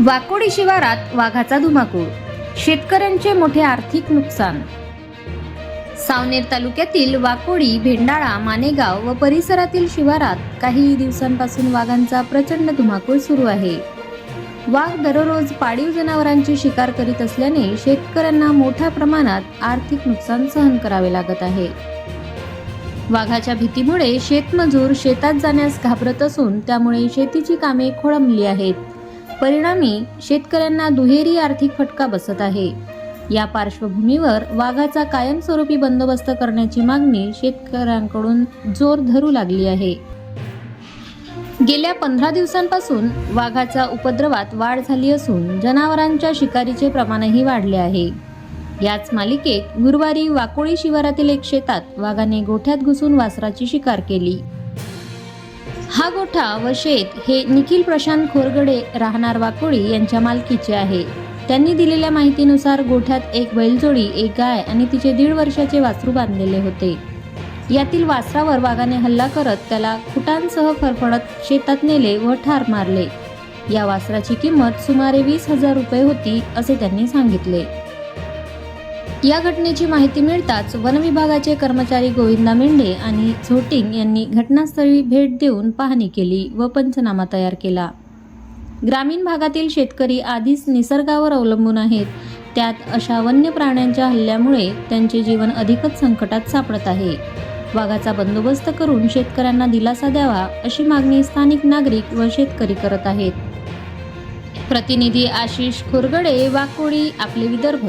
वाकोडी शिवारात वाघाचा धुमाकूळ. शेतकऱ्यांचे मोठे आर्थिक नुकसान. सावनेर तालुक्यातील वाकोडी भेंडाळा मानेगाव व परिसरातील शिवारात काही दिवसांपासून वाघांचा प्रचंड धुमाकूळ सुरू आहे. वाघ दररोज पाळीव जनावरांची शिकार करीत असल्याने शेतकऱ्यांना मोठ्या प्रमाणात आर्थिक नुकसान सहन करावे लागत आहे. वाघाच्या भीतीमुळे शेतमजूर शेतात जाण्यास घाबरत असून त्यामुळे शेतीची कामे खोळंबली आहेत. परिणामी शेतकऱ्यांना दुहेरी आर्थिक फटका बसत आहे. या पार्श्वभूमीवर वाघाचा कायमस्वरूपी बंदोबस्त करण्याची मागणी शेतकऱ्यांकडून जोर धरू लागली आहे. गेल्या पंधरा दिवसांपासून वाघाच्या उपद्रवात वाढ झाली असून जनावरांच्या शिकारीचे प्रमाणही वाढले आहे. याच मालिकेत गुरुवारी वाकोळी शिवारातील एक शेतात वाघाने गोठ्यात घुसून वासराची शिकार केली. हा गोठा व शेत हे निखिल प्रशांत खोरगडे राहणार वाकोळी यांच्या मालकीचे आहे. त्यांनी दिलेल्या माहितीनुसार गोठ्यात एक बैलजोडी एक गाय आणि तिचे दीड वर्षाचे वासरू बांधलेले होते. यातील वासरावर वाघाने हल्ला करत त्याला खुटांसह फरफडत शेतात नेले व ठार मारले. या वासराची किंमत सुमारे वीस हजार रुपये होती असे त्यांनी सांगितले. या घटनेची माहिती मिळताच वन विभागाचे कर्मचारी गोविंदा मेंढे आणि झोटिंग यांनी घटनास्थळी भेट देऊन पाहणी केली व पंचनामा तयार केला. ग्रामीण भागातील शेतकरी आधीच निसर्गावर अवलंबून आहेत. त्यात अशा वन्य प्राण्यांच्या हल्ल्यामुळे त्यांचे जीवन अधिकच संकटात सापडत आहे. वाघाचा बंदोबस्त करून शेतकऱ्यांना दिलासा द्यावा अशी मागणी स्थानिक नागरिक व शेतकरी करत आहेत. प्रतिनिधी आशिष खुरगडे वाकोडी आपले विदर्भ.